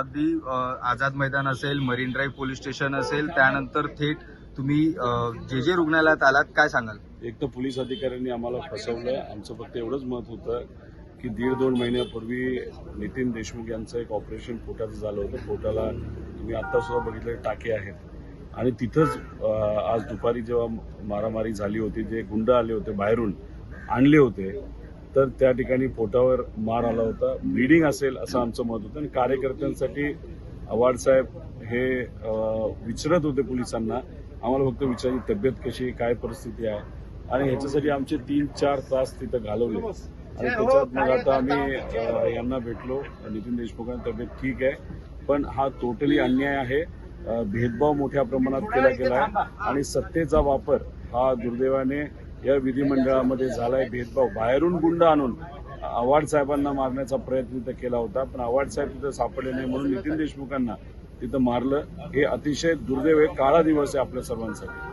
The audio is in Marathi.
अगदी आझाद मैदान असेल मरीन ड्राईव्ह पोलीस स्टेशन असेल त्यानंतर थेट तुम्ही जे जे रुग्णालयात आलात काय सांगाल? एक तर पोलीस अधिकाऱ्यांनी आम्हाला फसवलं आमचं फक्त एवढंच मत होतं की दीड दोन महिन्यापूर्वी नितीन देशमुख यांचं एक ऑपरेशन पोटाचं झालं होतं. पोटाला तुम्ही आत्ता सुद्धा बघितले टाके आहेत. आणि तिथंच आज दुपारी जेव्हा मारामारी झाली होती जे गुंड आले होते बाहेरून आणले होते तर त्या ठिकाणी पोटावर मार आला होता. ब्लिडिंग असेल असं आमचं मत होतं आणि कार्यकर्त्यांसाठी आव्हाड साहेब हे विचारत होते पोलिसांना. आम्हाला फक्त विचारली तब्येत कशी काय परिस्थिती आहे. आणि ह्याच्यासाठी आमचे तीन चार तास तिथं घालवले. आणि त्याच्यात मग आता आम्ही यांना भेटलो. नितीन देशमुखांची तब्येत ठीक आहे. पण हा टोटली अन्याय आहे. भेदभाव मोठ्या प्रमाणात केला गेला आहे. आणि सत्तेचा वापर हा दुर्दैवाने या विधिमंडळामध्ये झालाय भेदभाव. बाहेरून गुंड आणून आव्हाड साहेबांना मारण्याचा प्रयत्न तिथं केला होता. पण आव्हाड साहेब तिथं सापडले नाही म्हणून नितीन देशमुखांना तिथं मारलं. हे अतिशय दुर्दैव आहे. काळा दिवस आहे आपल्या सर्वांसाठी.